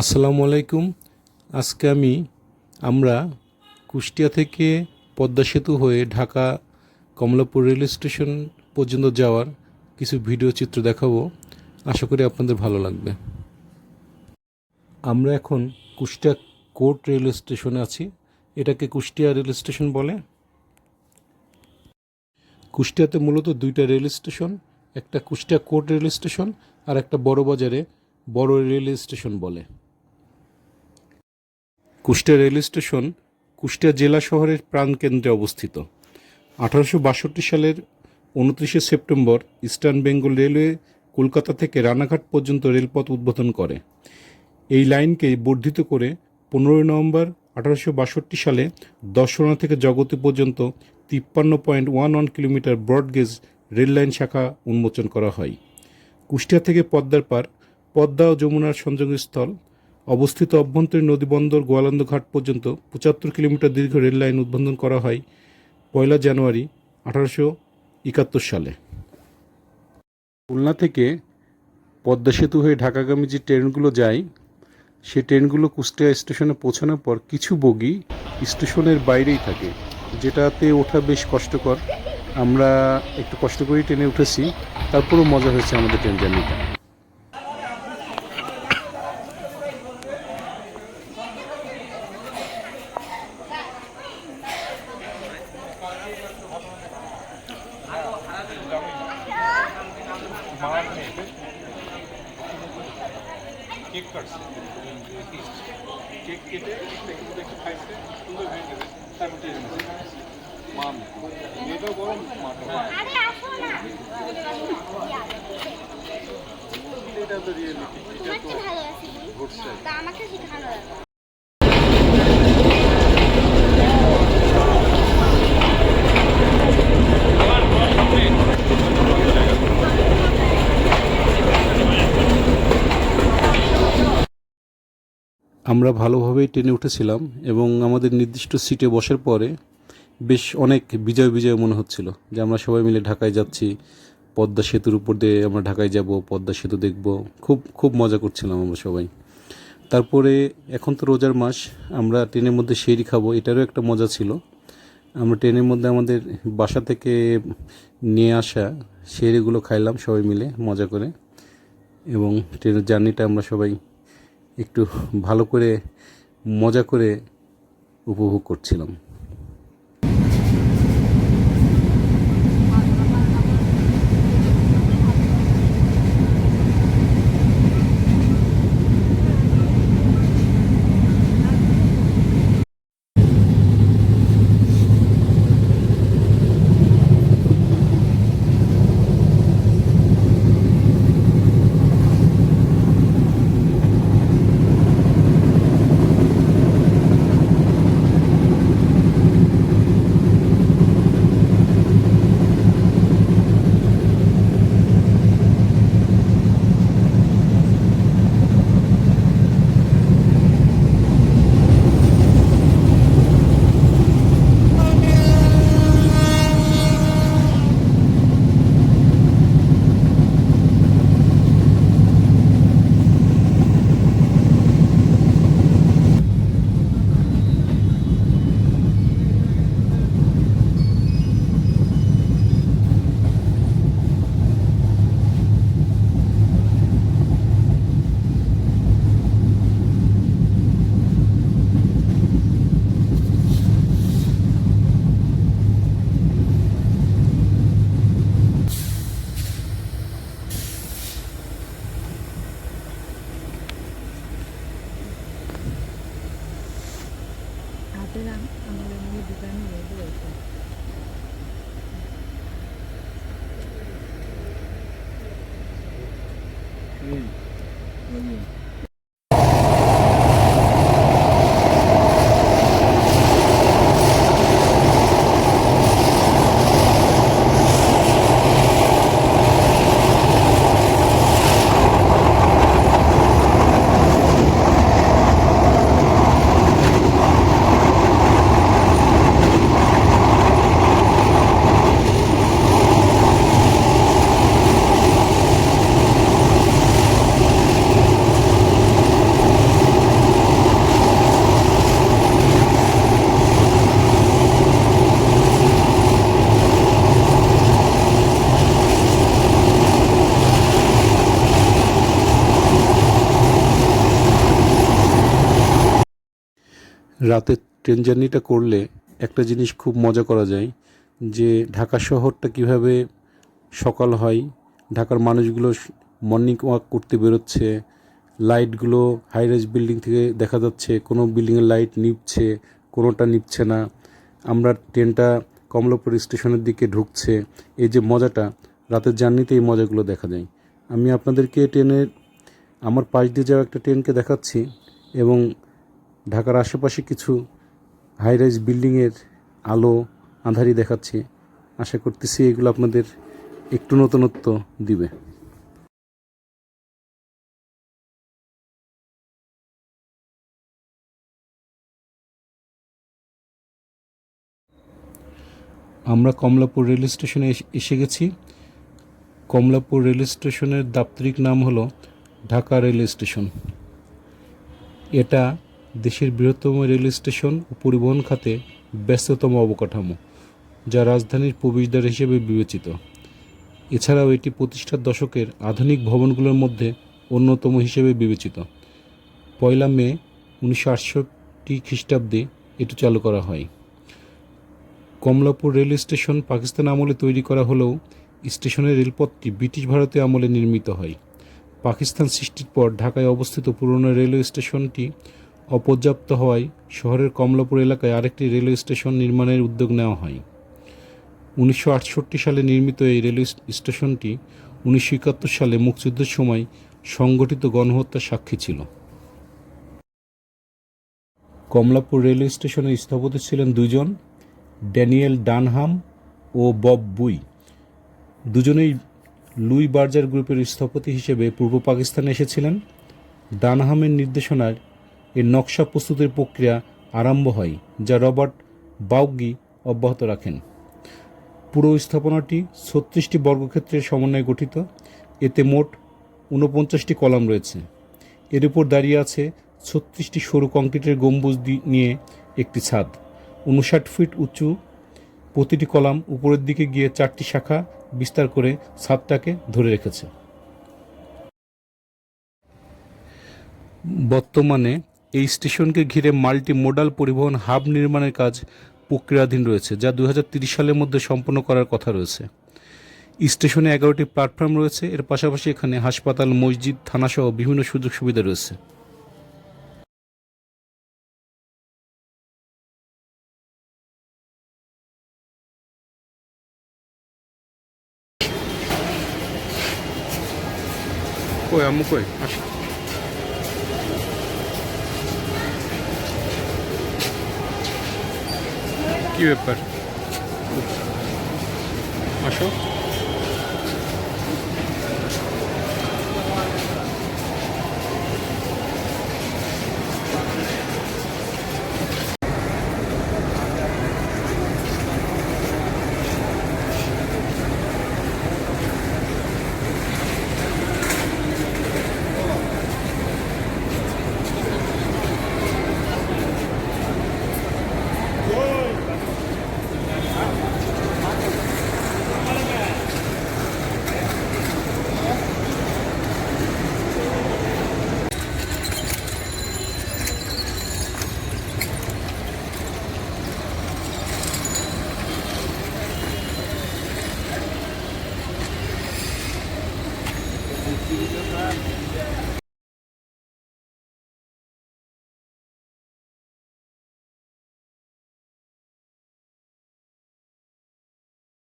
আসসালামু আলাইকুম। আজকে আমি, আমরা কুষ্টিয়া থেকে পদ্মা সেতু হয়ে ঢাকা কমলাপুর রেল স্টেশন পর্যন্ত যাওয়ার কিছু ভিডিও চিত্র দেখাবো। আশা করি আপনাদের ভালো লাগবে। আমরা এখন কুষ্টিয়া কোর্ট রেল স্টেশনে আছি। এটাকে কুষ্টিয়া রেল স্টেশন বলে। কুষ্টিয়াতে মূলত দুইটা রেল স্টেশন, একটা কুষ্টিয়া কোর্ট রেল স্টেশন আর একটা বড় বাজারে বড় রেল স্টেশন বলে। কুষ্টিয়া রেল স্টেশন কুষ্টিয়া জেলা শহরের প্রাণকেন্দ্রে অবস্থিত। আঠারোশো বাষট্টি সালের উনত্রিশে September eastern Bengal railway Kolkata থেকে রানাঘাট পর্যন্ত রেলপথ উদ্বোধন করে। এই লাইনকে বর্ধিত করে পনেরোই নভেম্বর আঠারোশো বাষট্টি সালে দর্শনা থেকে জগতী পর্যন্ত তিপ্পান্ন point one one kilometre broad gauge rail line শাখা উন্মোচন করা হয়। কুষ্টিয়া থেকে পদ্মার পার পদ্মা ও যমুনার সংযোগস্থল অবস্থিত অভ্যন্তরীণ নদীবন্দর গোয়ালন্দ ঘাট পর্যন্ত পঁচাত্তর কিলোমিটার দীর্ঘ রেল লাইন উদ্বোধন করা হয় পয়লা জানুয়ারি আঠারোশো একাত্তর সালে। খুলনা থেকে পদ্মা সেতু হয়ে ঢাকাগামী যে ট্রেনগুলো যায় সেই ট্রেনগুলো কুষ্টিয়া স্টেশনে পৌঁছানোর পর কিছু বগি স্টেশনের বাইরেই থাকে, যেটাতে ওঠা বেশ কষ্টকর। আমরা একটু কষ্ট করেই ট্রেনে উঠেছি, তারপরেও মজা হয়েছে আমাদের ট্রেন জার্নিটা। কেক কাটছে। কেক কেটে খাইছে সুন্দর হয়ে গেছে তারপর টেনে মা মেয়েটাও গরম না। এটা তো রিয়েলিটি এটা তো ঘটছে আমাকে শেখানো আমরা ভালোভাবেই ট্রেনে উঠেছিলাম এবং আমাদের নির্দিষ্ট সিটে বসার পরে বেশ অনেক বিজয় বিজয় মনে হচ্ছিল যে আমরা সবাই মিলে ঢাকায় যাচ্ছি, পদ্মা সেতুর উপর দিয়ে আমরা ঢাকায় যাব, পদ্মা সেতু দেখব। খুব খুব মজা করছিলাম আমরা সবাই। তারপরে এখন তো রোজার মাস, আমরা ট্রেনের মধ্যে শেরি খাব, এটারও একটা মজা ছিল। আমরা ট্রেনের মধ্যে আমাদের বাসা থেকে নিয়ে আসা শেরিগুলো খাইলাম সবাই মিলে মজা করে। এবং ট্রেনের জার্নিটা আমরা সবাই একটু ভালো করে মজা করে উপভোগ করছিলাম। রাতে ট্রেন জার্নিটা করলে একটা জিনিস খুব মজা করা যায়, যে ঢাকা শহরটা কীভাবে সকাল হয়, ঢাকার মানুষগুলো মর্নিং ওয়াক করতে বেরোচ্ছে লাইটগুলো হাই হাইরাইজ বিল্ডিং থেকে দেখা যাচ্ছে, কোনো বিল্ডিংয়ের লাইট নিভছে কোনোটা নিভছে না। আমরা ট্রেনটা কমলাপুর স্টেশনের দিকে ঢুকছে। এই যে মজাটা, রাতের জার্নিতে এই মজাগুলো দেখা যায়। আমি আপনাদেরকে ট্রেনের, আমার পাশ দিয়ে যাওয়া একটা ট্রেনকে দেখাচ্ছি এবং ঢাকার আশেপাশে কিছু হাইরাইজ বিল্ডিংয়ের আলো আঁধারি দেখাচ্ছি। আশা করতেছি এগুলো আপনাদের একটু নতুনত্ব দিবে। আমরা কমলাপুর রেল স্টেশনে এস- গেছি। কমলাপুর রেল স্টেশনের দাপ্তরিক নাম হলো ঢাকা রেল স্টেশন। এটা দেশের বৃহত্তম রেল স্টেশন ও পরিবহন খাতে ব্যস্ততম অবকাঠামো, যা রাজধানীর প্রবেশদ্বার হিসেবে বিবেচিত। এছাড়াও এটি প্রতিষ্ঠার দশকের আধুনিক ভবনগুলোর মধ্যে অন্যতম হিসেবে বিবেচিত। পয়লা মে উনিশশো আটষট্টি খ্রিস্টাব্দে এটি চালু করা হয়। কমলাপুর রেল স্টেশন পাকিস্তান আমলে তৈরি করা হলেও স্টেশনের রেলপথটি ব্রিটিশ ভারতীয় আমলে নির্মিত হয়। পাকিস্তান সৃষ্টির পর ঢাকায় অবস্থিত পুরনো রেলওয়ে স্টেশনটি অপর্যাপ্ত হওয়ায় শহরের কমলাপুর এলাকায় আরেকটি রেলওয়ে স্টেশন নির্মাণের উদ্যোগ নেওয়া হয়। উনিশশো আটষট্টি সালে নির্মিত এই রেলওয়ে স্টেশনটি উনিশশো একাত্তর সালে মুক্তিযুদ্ধের সময় সংগঠিত গণহত্যার সাক্ষী ছিল। কমলাপুর রেলওয়ে স্টেশনের স্থপতি ছিলেন দুজন, ড্যানিয়েল ডানহাম ও বব বুই। দুজনেই লুই বার্জার গ্রুপের স্থপতি হিসেবে পূর্ব পাকিস্তানে এসেছিলেন। ডানহামের নির্দেশনায় এর নকশা প্রস্তুতের প্রক্রিয়া আরম্ভ হয়, যা রবার্ট বাউগি অব্যাহত রাখেন। পুরো স্থাপনাটি ছত্রিশটি বর্গক্ষেত্রের সমন্বয়ে গঠিত। এতে মোট ঊনপঞ্চাশটি কলাম রয়েছে। এর উপর দাঁড়িয়ে আছে ছত্রিশটি সরু কংক্রিটের গম্বুজ নিয়ে একটি ছাদ। উনষাট ফিট উঁচু প্রতিটি কলাম উপরের দিকে গিয়ে চারটি শাখা বিস্তার করে ছাদটাকে ধরে রেখেছে। বর্তমানে এই স্টেশনকে ঘিরে মাল্টি মোডাল পরিবহন হাব নির্মাণের কাজ প্রক্রিয়াধীন রয়েছে, যা দু সালের মধ্যে সম্পন্ন করার কথা রয়েছে। স্টেশনে এগারোটি প্ল্যাটফর্ম রয়েছে, এর পাশাপাশি এখানে হাসপাতাল, মসজিদ, থানাসহ বিভিন্ন সুযোগ সুবিধা রয়েছে। কই, আম্মু কই? আসো। কি ব্যাপার? আসো।